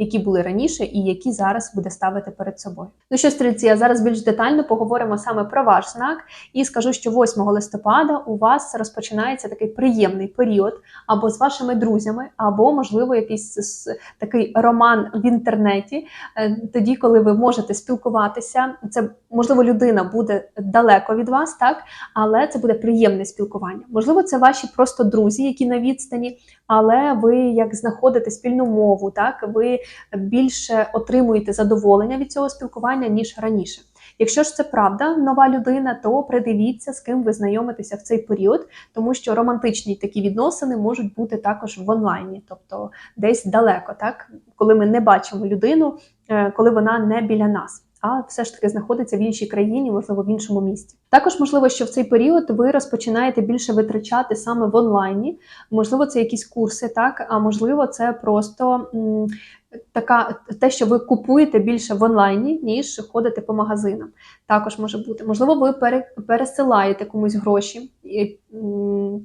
які були раніше, і які зараз буде ставити перед собою. Ну що, стрільці, а зараз більш детально поговоримо саме про ваш знак, і скажу, що 8 листопада у вас розпочинається такий приємний період або з вашими друзями, або можливо якийсь такий роман в інтернеті, е, тоді, коли ви можете спілкуватися. Це можливо людина буде далеко від вас, так але це буде приємне спілкування. Можливо, це ваші просто друзі, які на відстані, але ви як знаходите спільну мову, так ви більше отримуєте задоволення від цього спілкування ніж раніше. Якщо ж це правда, нова людина, то придивіться, з ким ви знайомитеся в цей період, тому що романтичні такі відносини можуть бути також в онлайні, тобто десь далеко, так коли ми не бачимо людину, е, коли вона не біля нас. А все ж таки знаходиться в іншій країні, можливо, в іншому місті. Також можливо, що в цей період ви розпочинаєте більше витрачати саме в онлайні. Можливо, це якісь курси, так а можливо, це просто така те, що ви купуєте більше в онлайні, ніж ходите по магазинам. Також може бути. Можливо, ви пере, пересилаєте комусь гроші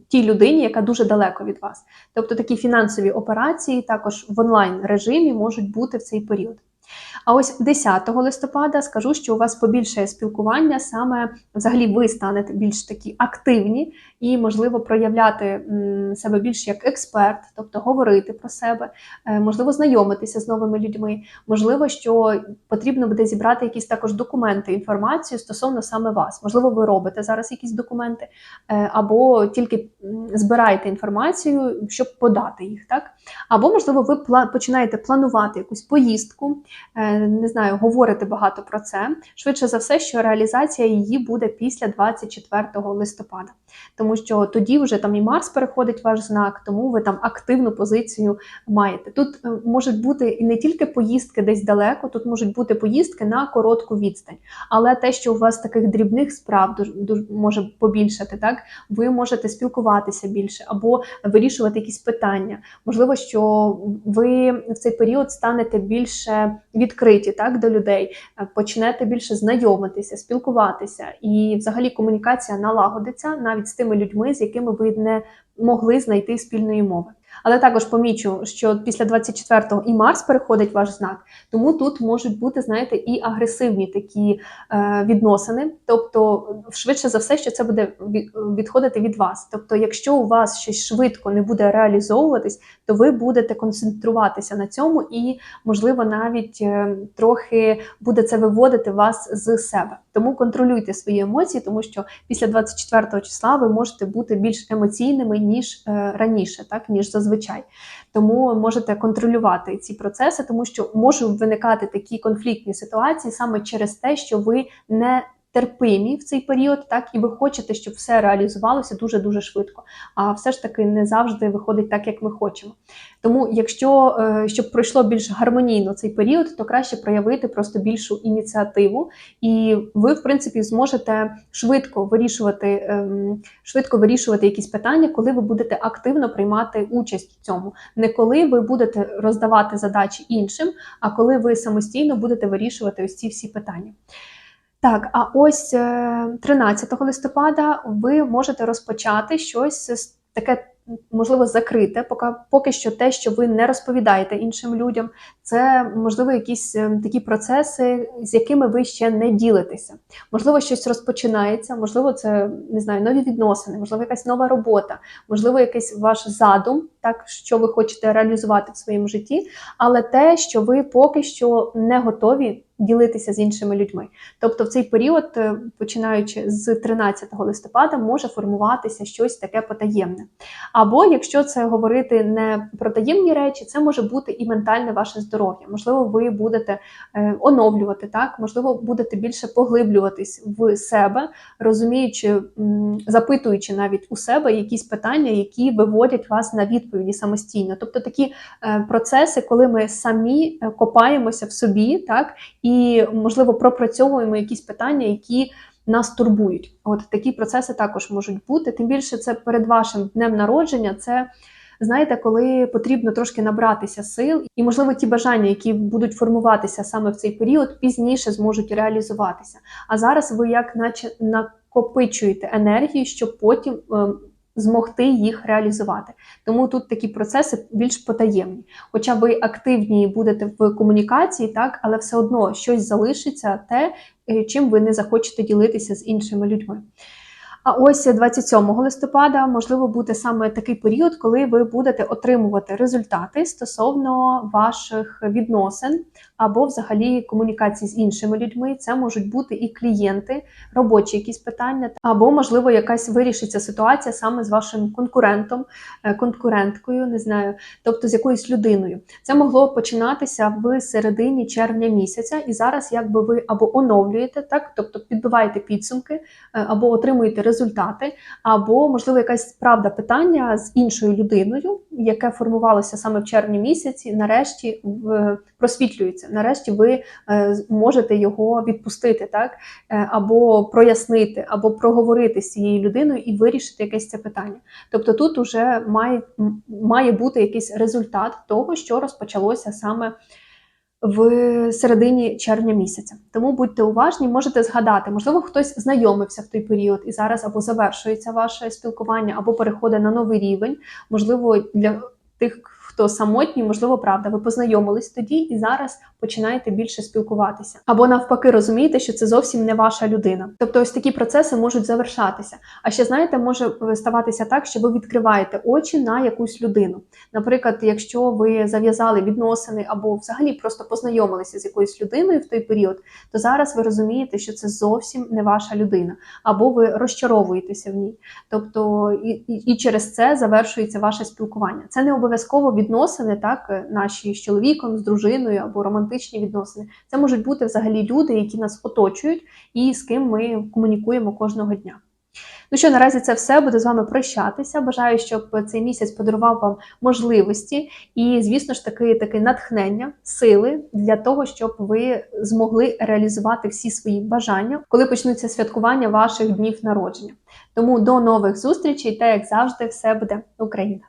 тій людині, яка дуже далеко від вас. Тобто такі фінансові операції також в онлайн режимі можуть бути в цей період. А ось 10 листопада скажу, що у вас побільшає спілкування, саме взагалі ви станете більш такі активні і, можливо, проявляти себе більш як експерт, тобто говорити про себе, е, можливо, знайомитися з новими людьми. Можливо, що потрібно буде зібрати якісь також документи, інформацію стосовно саме вас. Можливо, ви робите зараз якісь документи, е, або тільки збираєте інформацію, щоб подати їх, так? Або, можливо, ви починаєте планувати якусь поїздку, не знаю, говорите багато про це. Швидше за все, що реалізація її буде після 24 листопада, тому що тоді вже там і Марс переходить ваш знак, тому ви там активну позицію маєте. Тут е, можуть бути і не тільки поїздки десь далеко, тут можуть бути поїздки на коротку відстань, але те, що у вас таких дрібних справ дуже може побільшати, так ви можете спілкуватися більше або вирішувати якісь питання. Можливо, що ви в цей період станете більше відкриті так до людей, е, почнете більше знайомитися, спілкуватися, і взагалі комунікація налагодиться навіть з тими людьми, з якими ви не могли знайти спільної мови. Але також помічу, що після 24-го і Марс переходить ваш знак, тому тут можуть бути, знаєте, і агресивні такі е, відносини. Тобто, швидше за все, що це буде відходити від вас. Тобто, якщо у вас щось швидко не буде реалізовуватись, то ви будете концентруватися на цьому і, можливо, навіть е, трохи буде це виводити вас з себе. Тому контролюйте свої емоції, тому що після 24 го числа ви можете бути більш емоційними ніж е, раніше, так ніж зазвичай. Тому можете контролювати ці процеси, тому що можуть виникати такі конфліктні ситуації саме через те, що ви не терпимі в цей період, так і ви хочете, щоб все реалізувалося дуже дуже швидко. А все ж таки не завжди виходить так, як ми хочемо. Тому, якщо е, щоб пройшло більш гармонійно цей період, то краще проявити просто більшу ініціативу, і ви, в принципі, зможете швидко вирішувати, ем, швидко вирішувати якісь питання, коли ви будете активно приймати участь в цьому. Не коли ви будете роздавати задачі іншим, а коли ви самостійно будете вирішувати ось ці всі питання. Так, а ось е, 13 листопада ви можете розпочати щось таке можливо закрите, поки, поки що те, що ви не розповідаєте іншим людям, це можливо якісь е, такі процеси, з якими ви ще не ділитеся. Можливо, щось розпочинається, можливо, це не знаю, нові відносини, можливо, якась нова робота, можливо, якийсь ваш задум, так що ви хочете реалізувати в своєму житті, але те, що ви поки що не готові ділитися з іншими людьми. Тобто, в цей період, е, починаючи з 13 листопада, може формуватися щось таке потаємне. Або якщо це говорити не про таємні речі, це може бути і ментальне ваше здоров'я. Можливо, ви будете е, оновлювати так, можливо, будете більше поглиблюватись в себе, розуміючи, запитуючи навіть у себе якісь питання, які виводять вас на відповіді самостійно. Тобто такі е, процеси, коли ми самі копаємося в собі, так і можливо пропрацьовуємо якісь питання, які нас турбують. От такі процеси також можуть бути. Тим більше це перед вашим днем народження. Це знаєте, коли потрібно трошки набратися сил, і можливо ті бажання, які будуть формуватися саме в цей період, пізніше зможуть реалізуватися. А зараз ви як наче накопичуєте енергію, щоб потім. Змогти їх реалізувати, тому тут такі процеси більш потаємні. Хоча ви активні будете в комунікації, так але все одно щось залишиться те, е, чим ви не захочете ділитися з іншими людьми. А ось 27 листопада можливо буде саме такий період, коли ви будете отримувати результати стосовно ваших відносин або взагалі комунікації з іншими людьми. Це можуть бути і клієнти, робочі якісь питання, або можливо якась вирішиться ситуація саме з вашим конкурентом, е, конкуренткою, не знаю, тобто з якоюсь людиною. Це могло починатися в середині червня місяця, і зараз якби ви або оновлюєте так, тобто підбиваєте підсумки, е, або отримуєте результати, або можливо якась правда питання з іншою людиною, яке формувалося саме в червні місяці, нарешті просвітлюється. Нарешті ви е, можете його відпустити, так Е, або прояснити, або проговорити з цією людиною і вирішити якесь це питання. Тобто тут вже має, має бути якийсь результат того, що розпочалося саме в середині червня місяця. Тому будьте уважні, можете згадати, можливо, хтось знайомився в той період і зараз або завершується ваше спілкування, або переходить на новий рівень. Можливо, для тих, хто самотній, можливо, правда, ви познайомились тоді і зараз починаєте більше спілкуватися. Або навпаки, розумієте, що це зовсім не ваша людина. Тобто, ось такі процеси можуть завершатися. А ще знаєте, може ставатися так, що ви відкриваєте очі на якусь людину. Наприклад, якщо ви зав'язали відносини або взагалі просто познайомилися з якоюсь людиною в той період, то зараз ви розумієте, що це зовсім не ваша людина, або ви розчаровуєтеся в ній. Тобто і, і, через це завершується ваше спілкування. Це не обов'язково відносини, так наші з чоловіком, з дружиною або романтичні відносини. Це можуть бути взагалі люди, які нас оточують, і з ким ми комунікуємо кожного дня. Ну що, наразі це все. Буду з вами прощатися. Бажаю, щоб цей місяць подарував вам можливості і, звісно ж, таки, таке натхнення, сили для того, щоб ви змогли реалізувати всі свої бажання, коли почнуться святкування ваших днів народження. Тому до нових зустрічей та як завжди, все буде Україна!